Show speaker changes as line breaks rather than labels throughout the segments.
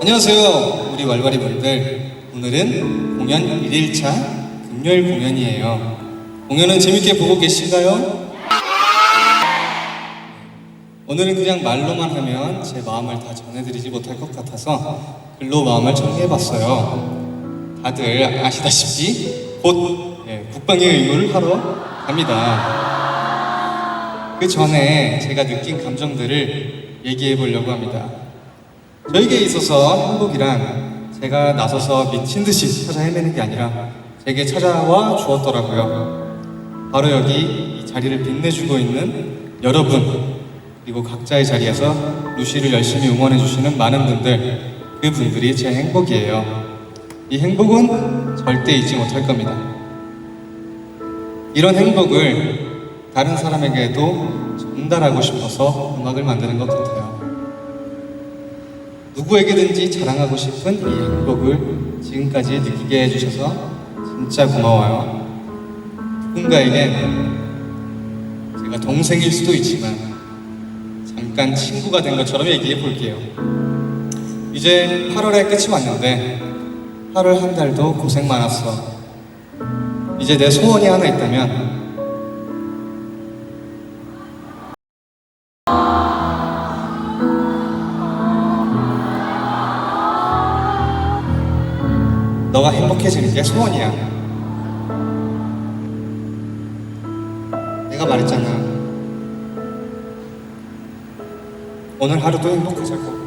안녕하세요. 우리 왈왈이 분들. 오늘은 공연 1일차 금요일 공연이에요. 공연은 재밌게 보고 계신가요? 오늘은 그냥 말로만 하면 제 마음을 다 전해드리지 못할 것 같아서 글로 마음을 정리해봤어요. 다들 아시다시피 곧 예, 국방의 의무를 하러 갑니다. 그 전에 제가 느낀 감정들을 얘기해 보려고 합니다. 저에게 있어서 행복이란 제가 나서서 미친 듯이 찾아 헤매는 게 아니라 제게 찾아와 주었더라고요. 바로 여기 이 자리를 빛내주고 있는 여러분 그리고 각자의 자리에서 루시를 열심히 응원해 주시는 많은 분들 그 분들이 제 행복이에요. 이 행복은 절대 잊지 못할 겁니다. 이런 행복을 다른 사람에게도 전달하고 싶어서 음악을 만드는 것 같아요. 누구에게든지 자랑하고 싶은 이 행복을 지금까지 느끼게 해주셔서 진짜 고마워요. 누군가에게 제가 동생일 수도 있지만 잠깐 친구가 된 것처럼 얘기해 볼게요. 이제 8월의 끝이 왔는데 8월 한 달도 고생 많았어. 이제 내 소원이 하나 있다면 너가 행복해지는 게 소원이야. 내가 말했잖아. 오늘 하루도 행복하자고.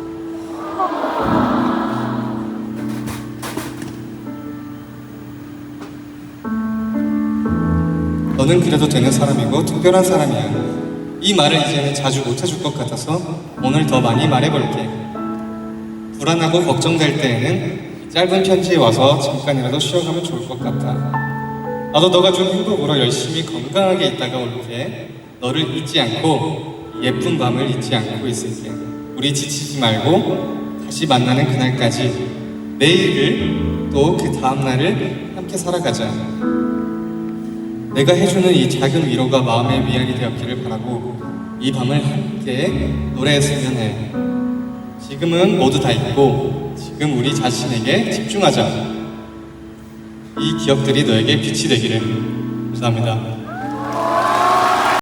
너는 그래도 되는 사람이고 특별한 사람이야. 이 말을 이제는 자주 못 해줄 것 같아서 오늘 더 많이 말해볼게. 불안하고 걱정될 때에는 이 짧은 편지에 와서 잠깐이라도 쉬어가면 좋을 것 같다. 나도 너가 준 행복으로 열심히 건강하게 있다가 올게. 너를 잊지 않고 이 예쁜 밤을 잊지 않고 있을게. 우리 지치지 말고 다시 만나는 그날까지 내일을 또 그 다음 날을 함께 살아가자. 내가 해주는 이 작은 위로가 마음의 위안이 되었기를 바라고 이 밤을 함께 노래했으면 해. 지금은 모두 다 잊고 지금 우리 자신에게 집중하자. 이 기억들이 너에게 빛이 되기를. 감사합니다.